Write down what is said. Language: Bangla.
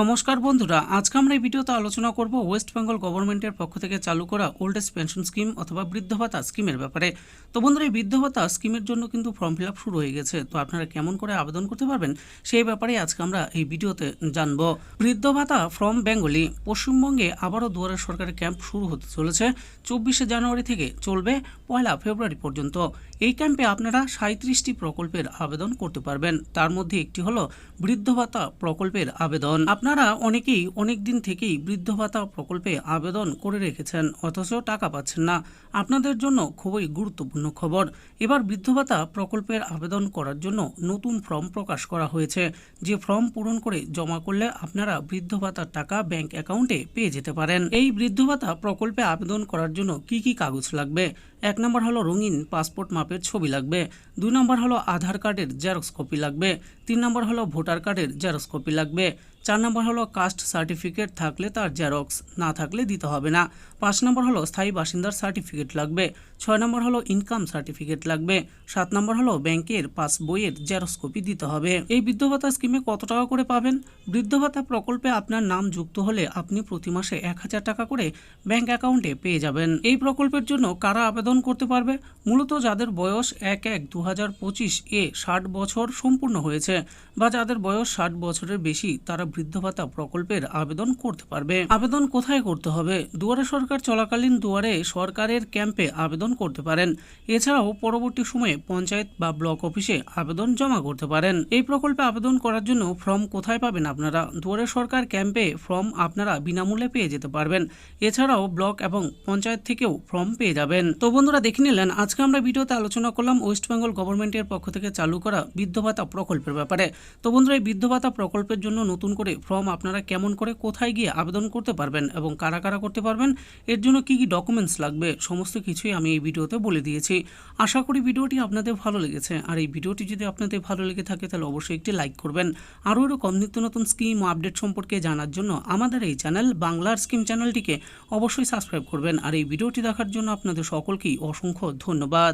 নমস্কার বন্ধুরা, আজকে আমরা এই ভিডিওতে আলোচনা করব ওয়েস্ট বেঙ্গল গভর্নমেন্টের পক্ষ থেকে চালু করা ওল্ড এজ পেনশন স্কিম অথবা বৃদ্ধ ভাতা স্কিমের ব্যাপারে। তো বন্ধুরা, এই বৃদ্ধ ভাতা স্কিমের জন্য কিন্তু ফর্ম ফিল শুরু হয়ে গেছে। তো আপনারা কেমন করে আবেদন করতে পারবেন সেই ব্যাপারে আজকে আমরা এই ভিডিওতে জানব। বৃদ্ধ ভাতা ফ্রম বেঙ্গলি পশ্চিমবঙ্গে আবারও দুয়ারে সরকারি ক্যাম্প শুরু হতে চলেছে। চব্বিশে জানুয়ারি থেকে চলবে পয়লা ফেব্রুয়ারি পর্যন্ত। এই ক্যাম্পে আপনারা সাঁত্রিশটি প্রকল্পের আবেদন করতে পারবেন। তার মধ্যে একটি হলো বৃদ্ধ ভাতা প্রকল্পের আবেদন। আপনারা অনেকেই অনেক দিন থেকেই বৃদ্ধ ভাতা প্রকল্পে আবেদন করে রেখেছেন, অথচ টাকা পাচ্ছেন না। আপনাদের জন্য খুবই গুরুত্বপূর্ণ খবর। এবার বৃদ্ধ ভাতা প্রকল্পের আবেদন করার জন্য নতুন ফর্ম প্রকাশ করা হয়েছে। যে ফর্ম পূরণ করে জমা করলে আপনারা বৃদ্ধ ভাতার টাকা ব্যাংক অ্যাকাউন্টে পেয়ে যেতে পারেন। এই বৃদ্ধ ভাতা প্রকল্পে আবেদন করার জন্য কি কি কাগজ লাগবে? এক নম্বর হলো রঙিন পাসপোর্ট মাপের ছবি লাগবে। দুই নম্বর হলো আধার কার্ডের জেরক্স কপি লাগবে। তিন নম্বর হলো ভোটার কার্ডের জেরক্স কপি লাগবে। চার নম্বর হলো কাস্ট সার্টিফিকেট থাকলে তার জেরক্স, না থাকলে দিতে হবে না। পাঁচ নম্বর হলো স্থায়ী বাসিন্দার সার্টিফিকেট লাগবে। ছয় নম্বর হলো ইনকাম সার্টিফিকেট লাগবে। সাত নম্বর হলো ব্যাংকের পাস বইয়ের জেরক্স কপি দিতে হবে। এই বৃদ্ধ ভাতা স্কিমে কত টাকা করে পাবেন? বৃদ্ধ ভাতা প্রকল্পে আপনার নাম যুক্ত হলে আপনি প্রতি মাসে এক হাজার টাকা করে ব্যাংক অ্যাকাউন্টে পেয়ে যাবেন। এই প্রকল্পের জন্য কারা আবেদন করতে পারবে? মূলত যাদের বয়স এক এক দু হাজার পঁচিশ এ ষাট বছর সম্পূর্ণ হয়েছে বা যাদের বয়স ষাট বছরের বেশি, তারা বৃদ্ধ ভাতা প্রকল্পের আবেদন করতে পারবে। আবেদন কোথায় করতে হবে? দুয়ারে সরকার চলাকালীন দুয়ারে সরকারের ক্যাম্পে আবেদন করতে পারেন। এছাড়াও পরবর্তী সময়ে পঞ্চায়েত বা ব্লক অফিসে আবেদন জমা করতে পারেন। এই প্রকল্পে আবেদন করার জন্য ফর্ম কোথায় পাবেন আপনারা? দুয়ারে সরকার ক্যাম্পে ফর্ম আপনারা বিনামূল্যে পেয়ে যেতে পারবেন। এছাড়াও ব্লক এবং পঞ্চায়েত থেকেও ফর্ম পেয়ে যাবেন। তো বন্ধুরা, দেখে নিলেন, আজকে আমরা ভিডিওতে আলোচনা করলাম ওয়েস্ট বেঙ্গল গভর্নমেন্টের পক্ষ থেকে চালু করা বৃদ্ধ ভাতা প্রকল্পের ব্যাপারে। তো বন্ধুরা, এই বৃদ্ধ ভাতা প্রকল্পের জন্য নতুন করে ফর্ম আপনারা কেমন করে কোথায় গিয়ে আবেদন করতে পারবেন এবং কারা কারা করতে পারবেন, এর জন্য কি কি ডকুমেন্টস লাগবে, সমস্ত কিছুই আমি এই ভিডিওতে বলে দিয়েছি। আশা করি ভিডিওটি আপনাদের ভালো লেগেছে। আর এই ভিডিওটি যদি আপনাদের ভালো লেগে থাকে, তাহলে অবশ্যই একটি লাইক করবেন। আরও এরকম নিত্য নতুন স্কিম ও আপডেট সম্পর্কে জানার জন্য আমাদের এই চ্যানেল বাংলার স্কিম চ্যানেলটিকে অবশ্যই সাবস্ক্রাইব করবেন। আর এই ভিডিওটি দেখার জন্য আপনাদের সকলকেই অসংখ্য ধন্যবাদ।